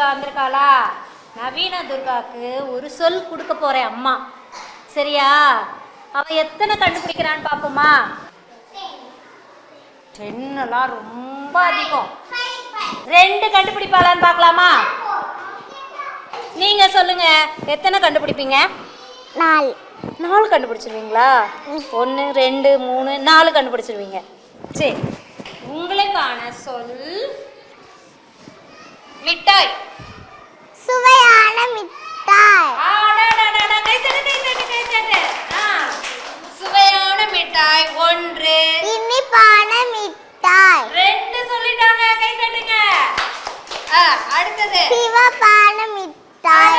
துர்கா வந்திருக்காளா? நவீன துர்காக்கு ஒரு சொல் கொடுக்க போறேன் அம்மா. சரியா? அவ எத்தனை கண்டுபிடிக்கிறான்னு பாப்போமா டென்னெல்லாம் ரொம்ப அதிகம். ரெண்டு கண்டுபிடிப்பாளான்னு பார்க்கலாமா? நீங்க சொல்லுங்க எத்தனை கண்டுபிடிப்பீங்க? நாலு. நாலு கண்டுபிடிச்சிருவீங்களா? ஒன்று ரெண்டு மூணு நாலு கண்டுபிடிச்சிருவீங்க. சரி உங்களுக்கான சொல் மிட்டாய். சுவையான மிட்டாய். சுவையான மிட்டாய். ஒன்று. இனிப்பான மிட்டாய். ரெண்டு சொல்லிட்டாங்க கை தட்டுங்க. ஆ, அடுத்தது. சிவப்பான மிட்டாய்.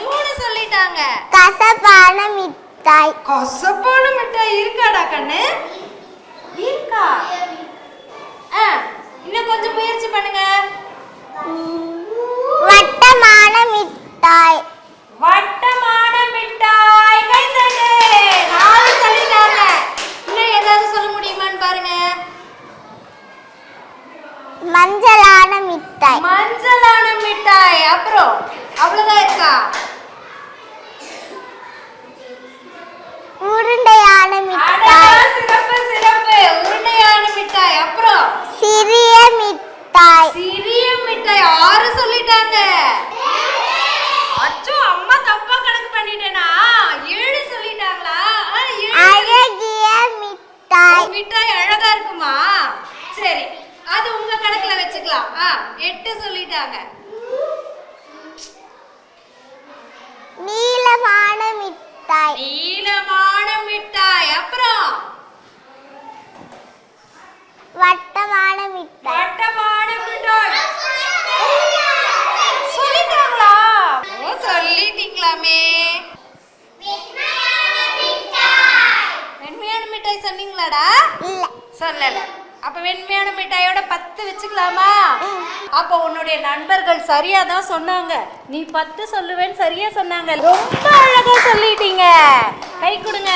மூணு சொல்லிட்டாங்க. கசப்பான மிட்டாய். கசப்பான மிட்டாய் இருக்காடா கண்ணு? இருக்கா? ஆ, இன்னும் கொஞ்சம் முயற்சி பண்ணுங்க. வட்டமான மிட்டாய் வட்டமான மிட்டாய் கை தட்டு நாலு சொல்லிட்டாங்க இன்னும் ஏதாவது சொல்ல முடியுமான்னு பாருங்க மஞ்சளான மிட்டாய் மஞ்சளான மிட்டாய் அப்புறம் அவ்வளவுதான் இருக்கா உருண்டையான அடடா, மிட்டாய் சிறப்பு சிறப்பு உருண்டையான மிட்டாய் அப்புறம் சிறிய மிட்டாய் சிறிய மிட்டாய் சொல்லிட்டாங்க அச்சோ அம்மா தப்பா கணக்கு பண்ணிட்டேனா? ஏழு சொல்லிட்டாங்களா? அழகிய மிட்டாய். மிட்டாய் அழகா இருக்குமா? சரி அது உங்க கணக்குல வச்சுக்கலாம். ஆ எட்டு சொல்லிட்டாங்க. நீளமான மிட்டாய். சொல்லல. அப்ப வெண்மையான மிட்டாயோட பத்து வச்சுக்கலாமா? அப்ப உன்னுடைய நண்பர்கள் சரியா தான் சொன்னாங்க. நீ பத்து சொல்லுவேன்னு சரியா சொன்னாங்க. ரொம்ப அழகா சொல்லிட்டீங்க. கை கொடுங்க.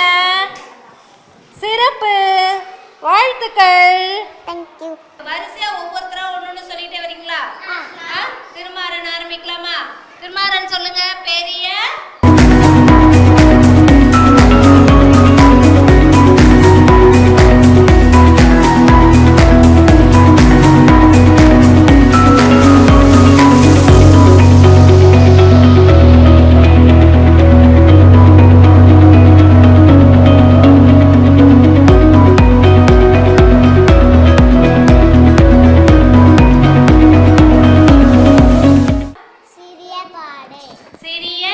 சிறப்பு. வாழ்த்துக்கள். தேங்க்யூ வரிசையா ஒவ்வொருத்தரா ஒண்ணு சொல்லிட்டே வரீங்களா? திருமாறன் ஆரம்பிக்கலாமா? திருமாறன் சொல்லுங்க பெரிய சிறிய